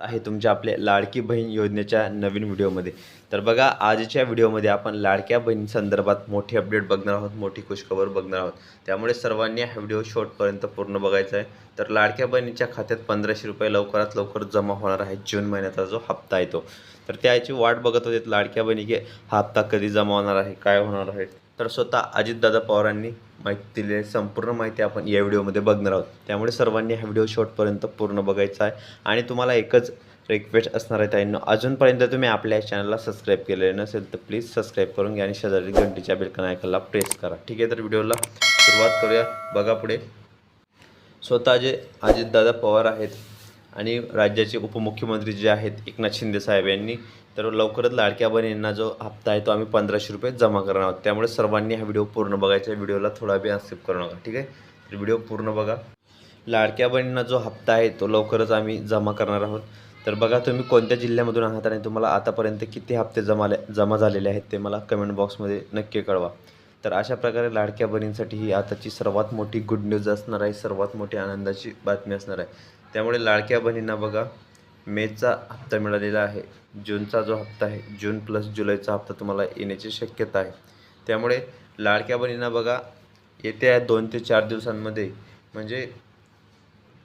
आहे तुमच्या आपल्या लाडकी बहीण योजनेच्या नवीन व्हिडिओमध्ये. तर बघा आजच्या व्हिडिओमध्ये आपण लाडक्या बहीण संदर्भात मोठी अपडेट बघणार आहोत मोठी खुशखबर बघणार आहोत. त्यामुळे सर्वांनी हा व्हिडिओ शॉर्टपर्यंत पूर्ण बघायचा आहे. तर लाडक्या बहिणीच्या खात्यात पंधराशे रुपये लवकरात लवकर जमा होणार आहे. जून महिन्याचा जो हप्ता आहे तो. तर त्याची वाट बघत होते लाडक्या बहिणी की हा हप्ता कधी जमा होणार आहे काय होणार आहे? तर स्वतः अजितदादा पवारांनी माहिती दिली संपूर्ण माहिती आपण या व्हिडिओमध्ये बघणार आहोत. त्यामुळे सर्वांनी हा व्हिडिओ शॉर्टपर्यंत पूर्ण बघायचा आहे. आणि तुम्हाला एकच रिक्वेस्ट असणार आहे ताईंनो अजूनपर्यंत तुम्ही आपल्या चॅनलला सबस्क्राईब केलेले नसेल तर प्लीज सबस्क्राईब करून घ्या आणि शेजारी घंटीच्या बिलकन आयकनला प्रेस करा. ठीक आहे तर व्हिडिओला सुरुवात करूया. बघा पुढे. स्वतः जे अजितदादा पवार आहेत आणि राज्याचे उपमुख्यमंत्री जे आहेत एकनाथ शिंदे साहेब यांनी तर लवकरच लाडक्या बहिणींना जो हप्ता आहे तो आम्ही पंधराशे रुपये जमा करणार आहोत. त्यामुळे सर्वांनी हा व्हिडिओ पूर्ण बघायचा व्हिडिओला थोडा बी स्किप करू नका ठीक आहे? तर व्हिडिओ पूर्ण बघा. लाडक्या बहिणींना जो हप्ता आहे तो लवकरच आम्ही जमा करणार आहोत. तर बघा तुम्ही कोणत्या जिल्ह्यामधून आहात आणि तुम्हाला आतापर्यंत किती हप्ते जमाले जमा झालेले आहेत ते मला कमेंट बॉक्समध्ये नक्की कळवा. तर अशा प्रकारे लाडक्या बहिणींसाठी ही आताची सर्वात मोठी गुड न्यूज असणार आहे सर्वात मोठी आनंदाची बातमी असणार आहे. त्यामुळे लाडक्या बहिणींना बघा मेचा हप्ता मिळालेला आहे. जूनचा जो हप्ता आहे जून प्लस जुलैचा हप्ता तुम्हाला येण्याची शक्यता आहे. त्यामुळे लाडक्या बहिणींना बघा येत्या दोन ते चार दिवसांमध्ये म्हणजे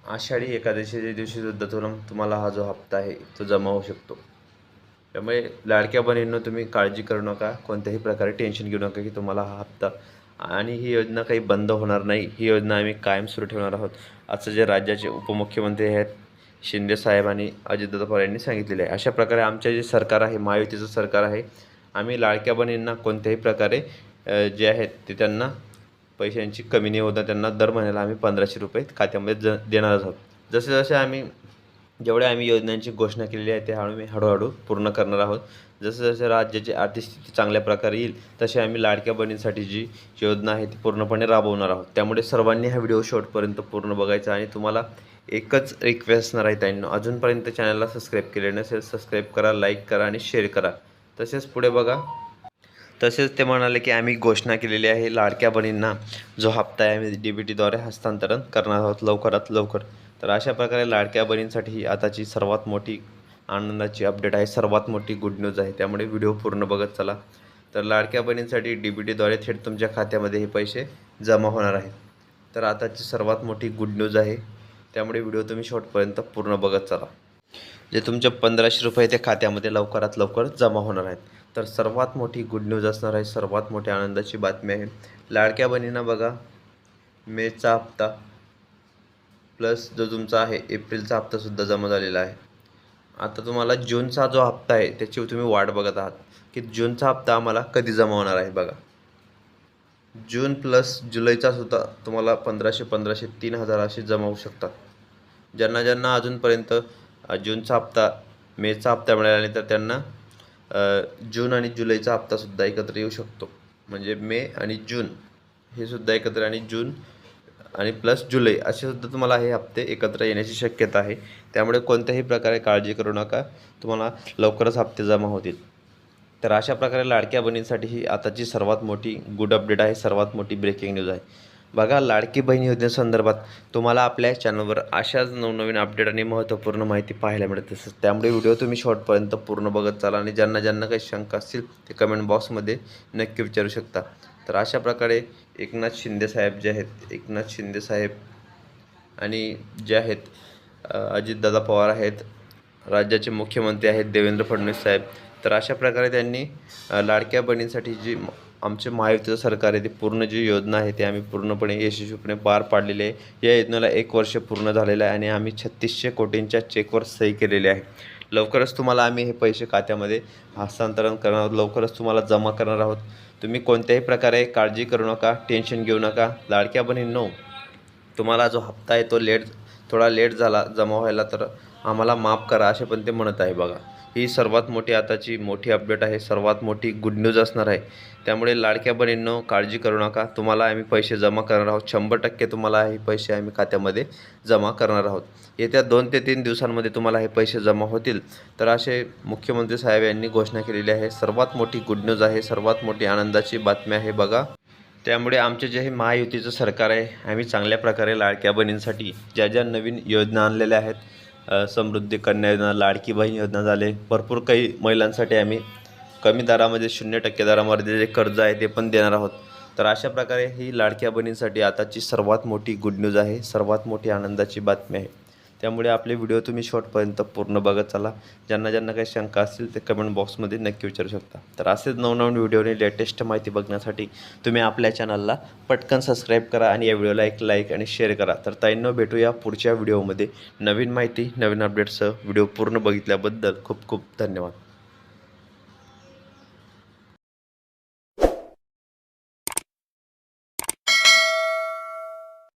आषाढी एकादशीच्या दिवशी सुद्धा तुला तुम्हाला हा जो हप्ता आहे तो जमा होऊ शकतो. त्यामुळे लाडक्या बहिणींना तुम्ही काळजी करू नका. कोणत्याही प्रकारे टेन्शन घेऊ नका की तुम्हाला हा हप्ता आणि ही योजना काही बंद होणार नाही. ही योजना आम्ही कायम सुरू ठेवणार आहोत. असं जे राज्याचे उपमुख्यमंत्री आहेत शिंदे साहेब आणि अजितदादा पवार यांनी सांगितलेले आहे. अशा प्रकारे आमचे जे सरकार आहे महायुतीचं सरकार आहे आम्ही लाडक्या बहिणींना कोणत्याही प्रकारे जे आहेत ते त्यांना पैशांची कमी नाही होता त्यांना दर महिन्याला आम्ही पंधराशे रुपये खात्यामध्ये ज देणार आहोत. जसे जसे आम्ही जेवढ्या आम्ही योजनांची घोषणा केलेली आहे ते आम्ही हळूहळू पूर्ण करणार आहोत. जसं जसं राज्याची आर्थिक स्थिती चांगल्या प्रकारे येईल तसे आम्ही लाडक्या बहिणींसाठी जी योजना आहे ती पूर्णपणे राबवणार आहोत. त्यामुळे सर्वांनी हा व्हिडिओ शेवटपर्यंत पूर्ण बघायचा आणि तुम्हाला एकच रिक्वेस्ट असणार आहे त्यांना अजूनपर्यंत चॅनलला सबस्क्राईब केले नसेल सबस्क्राईब करा लाईक करा आणि शेअर करा. तसेच पुढे बघा. तसेच ते म्हणाले की आम्ही घोषणा केलेली आहे लाडक्या बहिणींना जो हप्ता आहे आम्ही डी बी टीद्वारे हस्तांतरण करणार आहोत लवकरात लवकर. तर अशा प्रकारे लाडक्या बहिणींसाठी ही आताची सर्वात मोठी आनंदाची अपडेट आहे. सर्वात मोठी गुड न्यूज आहे. त्यामुळे व्हिडिओ पूर्ण बघत चला. तर लाडक्या बहिणींसाठी डी बी टीद्वारे थेट तुमच्या खात्यामध्ये हे पैसे जमा होणार आहेत. तर आताची सर्वात मोठी गुड न्यूज आहे. त्यामुळे व्हिडिओ तुम्ही शेवटपर्यंत पूर्ण बघत चला. जे तुमचे पंधराशे रुपये ते खात्यामध्ये लवकरात लवकर जमा होणार आहेत. तर सर्वात मोठी गुड न्यूज असणार आहे. सर्वात मोठी आनंदाची बातमी आहे. लाडक्या बहिणींना बघा. मेचा हप्ता प्लस जो तुमचा आहे एप्रिलचा हप्तासुद्धा जमा झालेला आहे. आता तुम्हाला जूनचा जो हप्ता आहे त्याची तुम्ही वाट बघत आहात की जूनचा हप्ता आम्हाला कधी जमा होणार आहे बघा. जून प्लस जुलैचा सुद्धा तुम्हाला पंधराशे पंधराशे तीन हजार असे जमा होऊ शकतात. ज्यांना ज्यांना अजूनपर्यंत जूनचा हप्ता मेचा हप्ता मिळाला नाही तर त्यांना जून आणि जुलैचा हप्तासुद्धा एकत्र येऊ शकतो. म्हणजे मे आणि जून हे सुद्धा एकत्र आणि जून आणि प्लस जुलै असे सुद्धा तुम्हाला हे हप्ते एकत्र येण्याची शक्यता आहे. त्यामुळे कोणत्याही प्रकारे काळजी करू नका. तुम्हाला लवकरच हप्ते जमा होतील. तर अशा प्रकारे लाडक्या बहिणींसाठी ही आताची सर्वात मोठी गुड अपडेट आहे. सर्वात मोठी ब्रेकिंग न्यूज आहे. बघा लाडकी बहीण योजनेसंदर्भात तुम्हाला आपल्या चॅनलवर अशाच नवनवीन अपडेट आणि महत्त्वपूर्ण माहिती पाहायला मिळत. असते त्यामुळे व्हिडिओ तुम्ही शॉर्टपर्यंत पूर्ण बघत चाला आणि ज्यांना ज्यांना काही शंका असतील ते कमेंट बॉक्समध्ये नक्की विचारू शकता. तर अशा प्रकारे एकनाथ शिंदे साहेब जे आहेत एकनाथ शिंदे साहेब आणि जे आहेत अजितदादा पवार आहेत राज्याचे मुख्यमंत्री आहेत देवेंद्र फडणवीस साहेब तर अशा प्रकारे त्यांनी लाडक्या बहिणींसाठी जी म- आमचे महायुतीचं सरकार आहे ती पूर्ण जी योजना आहे ती आम्ही पूर्णपणे यशस्वीपणे पार पाडलेली आहे. या योजनेला एक वर्ष पूर्ण झालेलं आहे आणि आम्ही छत्तीसशे कोटींच्या चेकवर सही केलेली आहे. लवकरच तुम्हाला आम्ही हे पैसे खात्यामध्ये हस्तांतरण करणार आहोत. लवकरच तुम्हाला जमा करणार आहोत. तुम्ही कोणत्याही प्रकारे काळजी करू नका टेन्शन घेऊ नका. लाडक्या बहिणींनो तुम्हाला जो हप्ता आहे तो लेट थोडा लेट झाला जमा व्हायला तर आम्हाला माफ करा असे पण ते म्हणत आहे बघा. ही सर्वात मोठी आताची मोठी अपडेट आहे. सर्वात मोठी गुड न्यूज असणार आहे. त्यामुळे लाडक्या बहिणींनो काळजी करू नका. तुम्हाला आम्ही पैसे जमा करणार आहोत. शंभर टक्के तुम्हाला हे पैसे आम्ही खात्यामध्ये जमा करणार आहोत. येत्या दोन ते तीन दिवसांमध्ये तुम्हाला हे पैसे जमा होतील. तर असे मुख्यमंत्री साहेब यांनी घोषणा केलेली आहे. सर्वात मोठी गुड न्यूज आहे. सर्वात मोठी आनंदाची बातमी आहे बघा. त्यामुळे आमचे जे हे महायुतीचं सरकार आहे आम्ही चांगल्या प्रकारे लाडक्या बहिणींसाठी ज्या ज्या नवीन योजना आणलेल्या आहेत समृद्धी कन्या योजना लाडकी बहीण योजना झाले. भरपूर काही महिलांसाठी आम्ही कमी दरामध्ये शून्य टक्के दरामध्ये जे कर्ज आहे ते पण देणार आहोत. तर अशा प्रकारे ही लाडक्या बहिणींसाठी आताची सर्वात मोठी गुड न्यूज आहे. सर्वात मोठी आनंदाची बातमी आहे. त्यामुळे आपले व्हिडिओ तुम्ही शॉर्टपर्यंत पूर्ण बघत चला. ज्यांना ज्यांना काही शंका असतील ते कमेंट बॉक्समध्ये नक्की विचारू शकता. तर असेच नवनवीन व्हिडिओने लेटेस्ट माहिती बघण्यासाठी तुम्ही आपल्या चॅनलला पटकन सबस्क्राईब करा आणि या व्हिडिओला एक लाईक आणि शेअर करा. तर ताईंनो भेटूया पुढच्या व्हिडिओमध्ये. नवीन माहिती नवीन अपडेट्ससह व्हिडिओ पूर्ण बघितल्याबद्दल खूप खूप धन्यवाद.